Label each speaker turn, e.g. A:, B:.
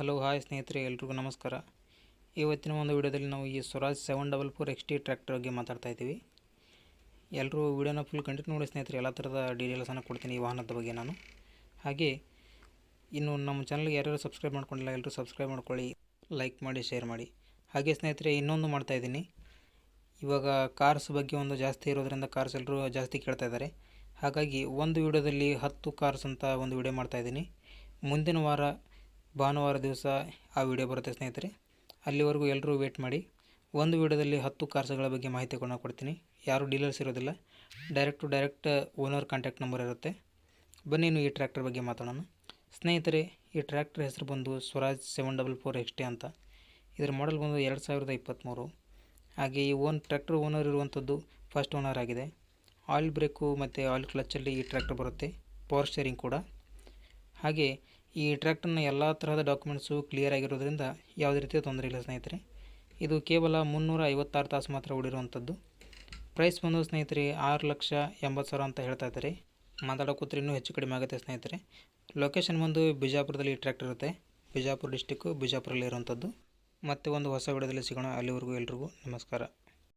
A: Hello, hi ಸ್ನೇಹಿತರೆ, ಎಲ್ರಿಗೂ ನಮಸ್ಕಾರ. ಇವತ್ತಿನ ಒಂದು ವಿಡಿಯೋದಲ್ಲಿ ನಾವು ಈ Swaraj seven double four X T tractor ಬಗ್ಗೆ ಮಾತಾಡ್ತಾ ಇದ್ದೀವಿ. ಎಲ್ಲರೂ ವಿಡಿಯೋನ ಫುಲ್ ಕಂಟಿನ್ಯೂ ನೋಡಿ ಸ್ನೇಹಿತರೆ, ಎಲ್ಲ ಥರದ ಡೀಟೇಲ್ಸನ್ನು ಕೊಡ್ತೀನಿ ಈ ವಾಹನದ ಬಗ್ಗೆ ನಾನು. ಹಾಗೆ, ಇನ್ನು ನಮ್ಮ ಚಾನಲ್ಗೆ ಯಾರ್ಯಾರು ಸಬ್ಸ್ಕ್ರೈಬ್ ಮಾಡ್ಕೊಂಡಿಲ್ಲ ಎಲ್ಲರೂ ಸಬ್ಸ್ಕ್ರೈಬ್ ಮಾಡ್ಕೊಳ್ಳಿ ಲೈಕ್ ಮಾಡಿ ಶೇರ್ ಮಾಡಿ. ಹಾಗೆ ಸ್ನೇಹಿತರೆ, ಇನ್ನೊಂದು ಮಾಡ್ತಾ ಇದ್ದೀನಿ. ಇವಾಗ ಕಾರ್ಸ್ ಬಗ್ಗೆ ಒಂದು ಜಾಸ್ತಿ ಇರೋದರಿಂದ ಕಾರ್ಸ್ ಎಲ್ಲರೂ ಜಾಸ್ತಿ ಕೇಳ್ತಾ ಇದ್ದಾರೆ. ಹಾಗಾಗಿ ಒಂದು ವಿಡಿಯೋದಲ್ಲಿ ಹತ್ತು ಕಾರ್ಸ್ ಅಂತ ಒಂದು ವಿಡಿಯೋ ಮಾಡ್ತಾಯಿದ್ದೀನಿ ಮುಂದಿನ ವಾರ ಭಾನುವಾರ ದಿವಸ ಆ ವಿಡಿಯೋ ಬರುತ್ತೆ ಸ್ನೇಹಿತರೆ. ಅಲ್ಲಿವರೆಗೂ ಎಲ್ಲರೂ ವೇಟ್ ಮಾಡಿ. ಒಂದು ವಿಡಿಯೋದಲ್ಲಿ ಹತ್ತು ಕಾರ್ಸ್ಗಳ ಬಗ್ಗೆ ಮಾಹಿತಿಗಳನ್ನ ಕೊಡ್ತೀನಿ. ಯಾರು ಡೀಲರ್ಸ್ ಇರೋದಿಲ್ಲ. Direct to direct owner contact number ಇರುತ್ತೆ. ಬನ್ನಿ ನೀವು ಈ ಟ್ರ್ಯಾಕ್ಟರ್ ಬಗ್ಗೆ ಮಾತಾಡೋಣ. ಸ್ನೇಹಿತರೆ, ಈ ಟ್ರ್ಯಾಕ್ಟರ್ ಹೆಸರು ಬಂದು Swaraj seven double four X T ಅಂತ. ಇದರ ಮಾಡೆಲ್ ಬಂದು ಎರಡು ಸಾವಿರದ ಇಪ್ಪತ್ತ್ಮೂರು ಹಾಗೆ ಈ ಓನ್ ಟ್ರ್ಯಾಕ್ಟರ್ ಓನರ್ ಇರುವಂಥದ್ದು ಫಸ್ಟ್ ಓನರ್ ಆಗಿದೆ. ಆಯಿಲ್ ಬ್ರೇಕು ಮತ್ತು ಆಯಿಲ್ ಕ್ಲಚ್ಚಲ್ಲಿ ಈ ಟ್ರ್ಯಾಕ್ಟರ್ ಬರುತ್ತೆ. ಪವರ್ ಸ್ಟೇರಿಂಗ್ ಕೂಡ. ಹಾಗೆ ಈ ಟ್ರ್ಯಾಕ್ಟರ್ನ ಎಲ್ಲ ತರಹದ ಡಾಕ್ಯುಮೆಂಟ್ಸು ಕ್ಲಿಯರ್ ಆಗಿರೋದ್ರಿಂದ ಯಾವುದೇ ರೀತಿಯ ತೊಂದರೆ ಇಲ್ಲ ಸ್ನೇಹಿತರೆ. ಇದು ಕೇವಲ ಮುನ್ನೂರ ಐವತ್ತಾರು ತಾಸು ಮಾತ್ರ ಓಡಿರುವಂಥದ್ದು. ಪ್ರೈಸ್ ಬಂದು ಸ್ನೇಹಿತರೆ ಆರು ಲಕ್ಷ ಎಂಬತ್ತು ಸಾವಿರ ಅಂತ ಹೇಳ್ತಾ ಇದ್ದಾರೆ. ಮಾತಾಡೋಕೂತ್ರೆ ಇನ್ನೂ ಹೆಚ್ಚು ಕಡಿಮೆ ಆಗುತ್ತೆ ಸ್ನೇಹಿತರೆ. ಲೊಕೇಶನ್ ಬಂದು ಬಿಜಾಪುರದಲ್ಲಿ ಈ ಟ್ರ್ಯಾಕ್ಟರ್ ಇರುತ್ತೆ. ಬಿಜಾಪುರ ಡಿಸ್ಟಿಕ್ಕು ಬಿಜಾಪುರಲ್ಲಿ ಇರುವಂಥದ್ದು ಮತ್ತೆ ಒಂದು ಹೊಸ ವಿಡಿಯೋದಲ್ಲಿ ಸಿಗೋಣ. ಅಲ್ಲಿವರೆಗೂ ಎಲ್ರಿಗೂ ನಮಸ್ಕಾರ.